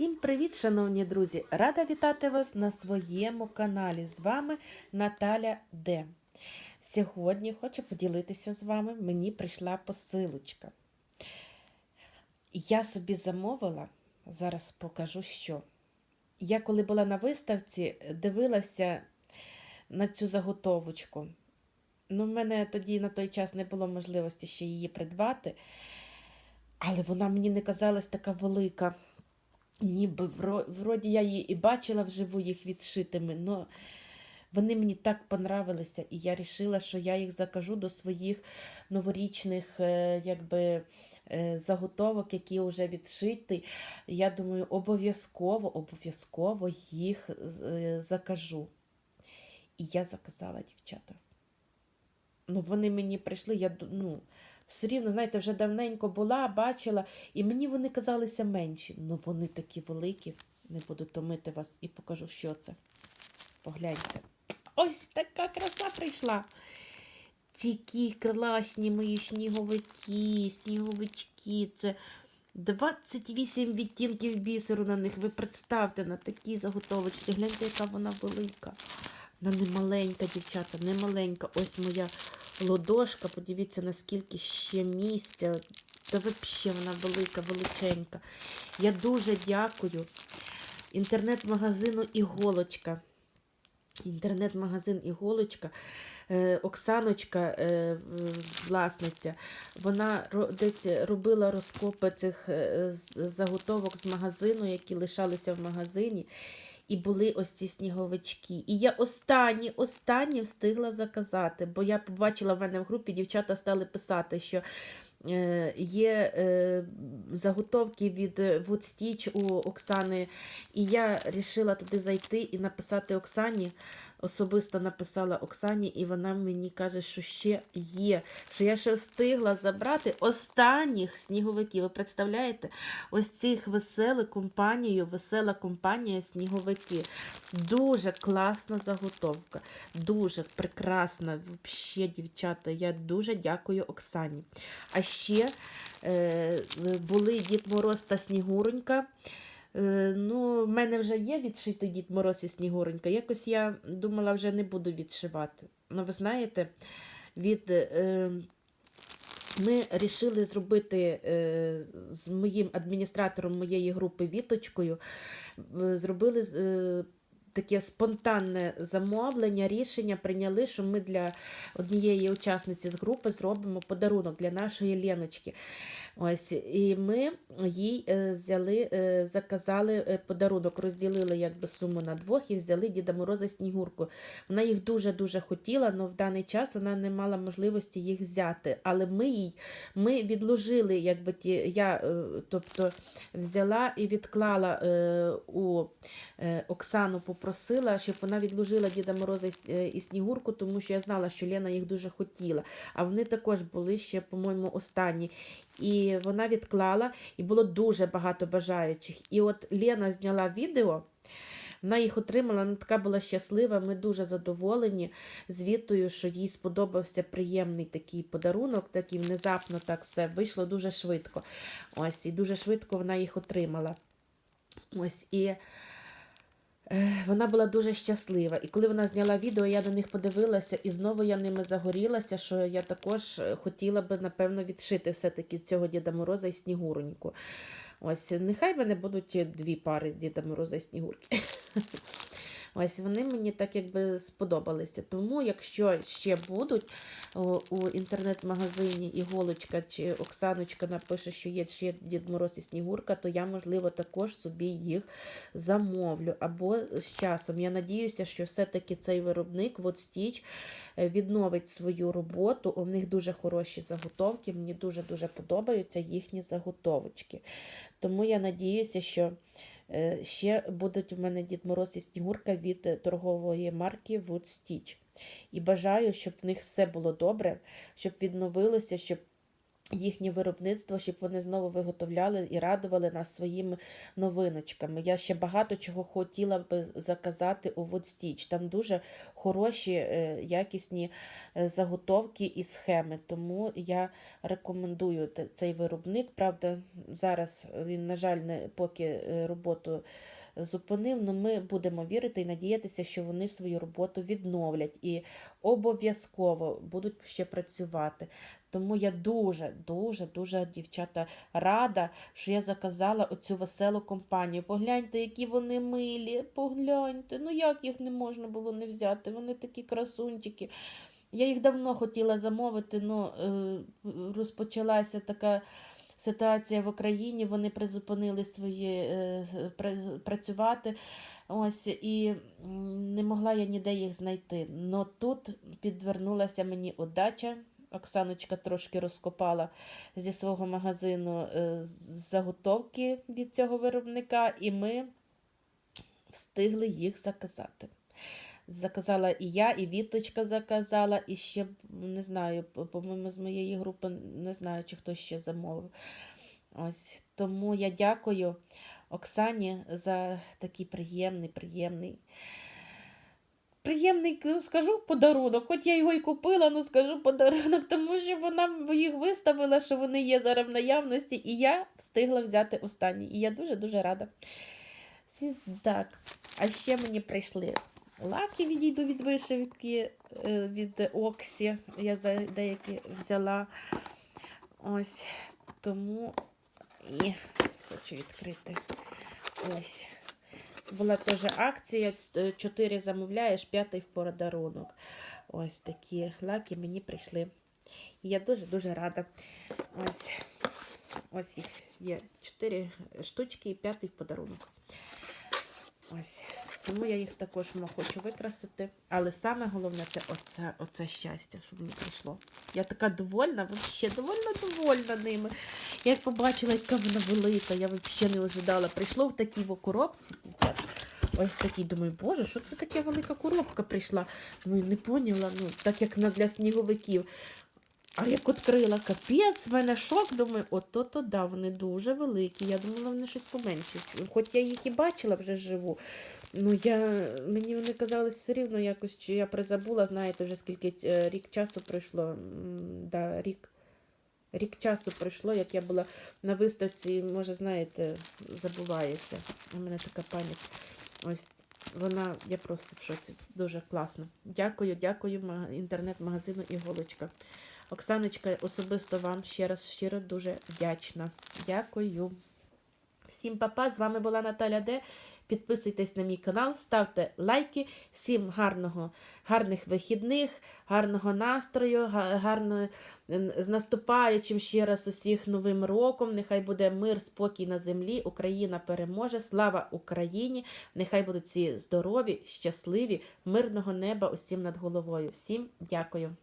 Всім привіт, шановні друзі! Рада вітати вас на своєму каналі. З вами Наталя Д. Сьогодні хочу поділитися з вами. Мені прийшла посилочка. Я собі замовила, зараз покажу що. Я коли була на виставці, дивилася на цю заготовочку. Ну, в мене тоді на той час не було можливості ще її придбати, але вона мені не казалась така велика. Ніби вроді я її і бачила вживу їх відшитими, але вони мені так понравилися, і я вирішила, що я їх закажу до своїх новорічних е, якби, е, заготовок, які вже відшиті. Я думаю, обов'язково, обов'язково їх е, закажу. І я заказала, дівчата. Ну, вони мені прийшли, я ну, все рівно, знаєте, вже давненько була, бачила, і мені вони казалися менші. Ну вони такі великі. Не буду томити вас і покажу, що це. Погляньте. Ось така краса прийшла. Такі класні мої сніговики, сніговички. Це 28 відтінків бісеру на них. Ви представте на такій заготовочці. Гляньте, яка вона велика. Вона не маленька, дівчата, не маленька. Ось моя ладошка. Подивіться, наскільки ще місця. Та взагалі вона велика, величенька. Я дуже дякую інтернет-магазину Іголочка. Інтернет-магазин Іголочка. Е, Оксаночка, е, власниця, вона десь робила розкопи цих е, заготовок з магазину, які лишалися в магазині. І були ось ці сніговички. І я останні, останні встигла заказати, бо я побачила в мене в групі, дівчата стали писати, що е, є е, заготовки від е, Woodstitch у Оксани. І я вирішила туди зайти і написати Оксані. Особисто написала Оксані, і вона мені каже, що ще є, що я ще встигла забрати останніх сніговиків. Ви представляєте? Ось цих веселу компанію, весела компанія сніговики. Дуже класна заготовка, дуже прекрасна. Взагалі, дівчата, я дуже дякую Оксані. А ще е, були Дід Мороз та Снігуронька. Е, ну, в мене вже є відшитий Дід Мороз і Снігуронька. Якось я думала, вже не буду відшивати. Ну, ви знаєте, від. Е, ми вирішили зробити е, з моїм адміністратором моєї групи Віточкою. е, Зробили е, таке спонтанне замовлення, рішення прийняли, що ми для однієї учасниці з групи зробимо подарунок для нашої Леночки. Ось, і ми їй е, взяли, е, заказали е, подарунок, розділили якби суму на двох і взяли Діда Мороза Снігурку. Вона їх дуже-дуже хотіла, але в даний час вона не мала можливості їх взяти. Але ми їй ми відложили, якби ті, я тобто взяла і відклала у Оксану, попросила, щоб вона відложила Діда Мороза е, і Снігурку, тому що я знала, що Лена їх дуже хотіла. А вони також були ще, по-моєму, останні. І вона відклала, і було дуже багато бажаючих. І от Лена зняла відео. Вона їх отримала, вона така була щаслива. Ми дуже задоволені звітою, що їй сподобався приємний такий подарунок, такий внезапно так все вийшло дуже швидко. Ось, і дуже швидко вона їх отримала. Ось і вона була дуже щаслива. І коли вона зняла відео, я до них подивилася, і знову я ними загорілася, що я також е, хотіла би, напевно, відшити все-таки цього Діда Мороза і Снігуроньку. Ось, нехай мене будуть дві пари Діда Мороза і Снігурки. Ось вони мені так якби сподобалися. Тому, якщо ще будуть о, у інтернет-магазині Іголочка чи Оксаночка напише, що є ще Дід Мороз і Снігурка, то я, можливо, також собі їх замовлю. Або з часом. Я надіюся, що все-таки цей виробник Woodstitch е, відновить свою роботу. У них дуже хороші заготовки. Мені дуже-дуже подобаються їхні заготовочки. Тому я надіюся, що ще будуть в мене Дід Мороз і Снігурка від е, торгової марки Woodstitch. І бажаю, щоб в них все було добре, щоб відновилося, щоб їхнє виробництво, щоб вони знову виготовляли і радували нас своїми новиночками. Я ще багато чого хотіла би заказати у Woodstitch. Там дуже хороші, е, якісні е, заготовки і схеми. Тому я рекомендую цей виробник. Правда, зараз він, на жаль, не поки е, роботу зупинив, але ми будемо вірити і надіятися, що вони свою роботу відновлять і обов'язково будуть ще працювати. Тому я дуже, дуже, дуже, дівчата, рада, що я заказала оцю веселу компанію. Погляньте, які вони милі, погляньте. Ну як їх не можна було не взяти? Вони такі красунчики. Я їх давно хотіла замовити, але розпочалася така ситуація в Україні. Вони призупинили свої е, працювати. Ось і не могла я ніде їх знайти. Но тут підвернулася мені удача. Оксаночка трошки розкопала зі свого магазину е, заготовки від цього виробника, і ми встигли їх заказати. Заказала і я, і Віточка заказала, і ще, не знаю, по- по-моєму, з моєї групи не знаю, чи хтось ще замовив. Ось тому я дякую Оксані за такий приємний, приємний. Приємний, ну, скажу подарунок, хоч я його і купила, ну скажу подарунок, тому що вона їх виставила, що вони є зараз в наявності, і я встигла взяти останній. І я дуже-дуже рада. Так, а ще мені прийшли лаки, відійду від вишивки е, від Оксі. Я деякі взяла. Ось тому і хочу відкрити. Ось. Була теж акція. 4 замовляєш, п'ятий в подарунок. Ось такі лаки мені прийшли. І я дуже-дуже рада. Ось, ось їх є 4 штучки і п'ятий в подарунок. Ось. Тому я їх також хочу викрасити. Але саме головне це оце, оце щастя, щоб мені прийшло. Я така довольна, взагалі довольна довольна ними. Я побачила, яка вона велика, я взагалі не ожидала. Прийшло в такій коробці. Ось такий, думаю, боже, що це таке велика коробка прийшла? Думаю, не поняла, ну, так як для сніговиків. А як відкрила капець, в мене шок, думаю, ото то да, вони дуже великі. Я думала, вони щось поменші. Хоч я їх і бачила вже живу. Ну, я, мені вони казалось все рівно якось, чи я призабула, знаєте, вже скільки е, рік часу пройшло. Да, рік, рік часу пройшло, як я була на виставці, може, знаєте, забувається. У мене така пам'ять. Ось вона, я просто в шоці. Дуже класно. Дякую, дякую інтернет-магазину Іголочка. Оксаночка, особисто вам ще раз щиро дуже вдячна. Дякую. Всім папа, з вами була Наталя Д. Підписуйтесь на мій канал, ставте лайки. Всім гарного, гарних вихідних, гарного настрою, га- гарно, з наступаючим ще раз усіх новим роком. Нехай буде мир, спокій на землі. Україна переможе. Слава Україні! Нехай будуть всі здорові, щасливі, мирного неба усім над головою. Всім дякую.